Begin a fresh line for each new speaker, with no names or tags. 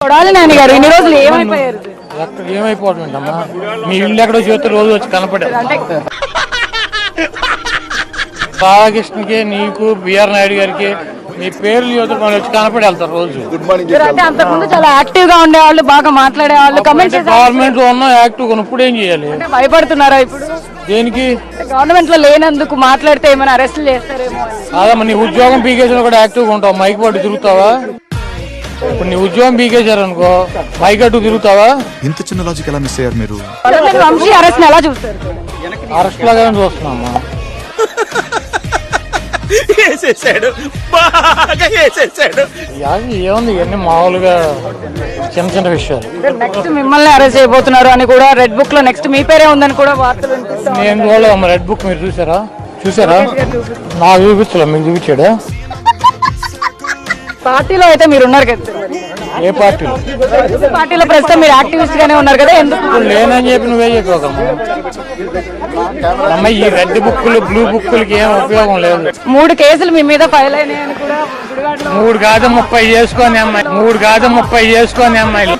చూడాలి నాని గారు ఇన్ని రోజులు ఏమైపోయారు?
ఏంటమ్మా మీ ఇల్లు ఎక్కడో చేస్తే రోజు వచ్చి కనపడే బాలకృష్ణకి నీకు బిఆర్ నాయుడు గారికి మీ పేర్లు యువత వాళ్ళు వచ్చి కనపడి వెళ్తారు రోజు.
అంటే అంతకుముందు చాలా యాక్టివ్గా ఉండేవాళ్ళు బాగా మాట్లాడేవాళ్ళు కమెంట్స్
గవర్నమెంట్లో ఉన్న యాక్టివ్ ఇప్పుడు ఏం చేయాలి?
భయపడుతున్నారా ఇప్పుడు?
దేనికి?
గవర్నమెంట్లో లేనందుకు మాట్లాడితే ఏమైనా అరెస్ట్ చేస్తారేమో అని.
కాదమ్మా నీ ఉద్యోగం పీకేసిన కూడా యాక్టివ్గా ఉంటావు మైక్ పట్టు తిరుగుతావా? ఇప్పుడు నీ ఉద్యోగం పీకేశారు అనుకో మైక్ అట్టు తిరుగుతావా?
ఇంత చిన్న లాజిక్ ఎలా మిస్ అయ్యారు మీరు?
వంశీ అరెస్ట్ ఎలా చూస్తారు?
అరెస్ట్
వేసేసాడు. బాగా వేసేసాడు.
యాగి ఏముంది ఇవన్నీ మామూలుగా చిన్న చిన్న విషయాలు.
నెక్స్ట్ మిమ్మల్ని అరెస్ట్ చేయబోతున్నారు అని కూడా రెడ్ బుక్లో నెక్స్ట్ మీ పేరే ఉందని కూడా వార్తలు
నేను రెడ్ బుక్ మీరు చూసారా? చూసారా? నాకు చూపించలే మీకు చూపించాడా?
పార్టీలో అయితే మీరు ఉన్నారు కదా.
ఏ పార్టీలో?
పార్టీలో ప్రస్తుతం మీరు యాక్టివిస్ట్ గానే ఉన్నారు కదా ఎందుకు?
లేనని చెప్పి నువ్వే చెప్పాకమ్మా అమ్మ ఈ రెడ్ బుక్కులు బ్లూ బుక్కులకి ఏం ఉపయోగం లేదు.
మూడు కేసులు మీ మీద ఫైల్ అయినాయని కూడా
మూడు కాదు ముప్పై చేసుకొని అమ్మాయి. మూడు కాదు ముప్పై చేసుకొని అమ్మాయిలు.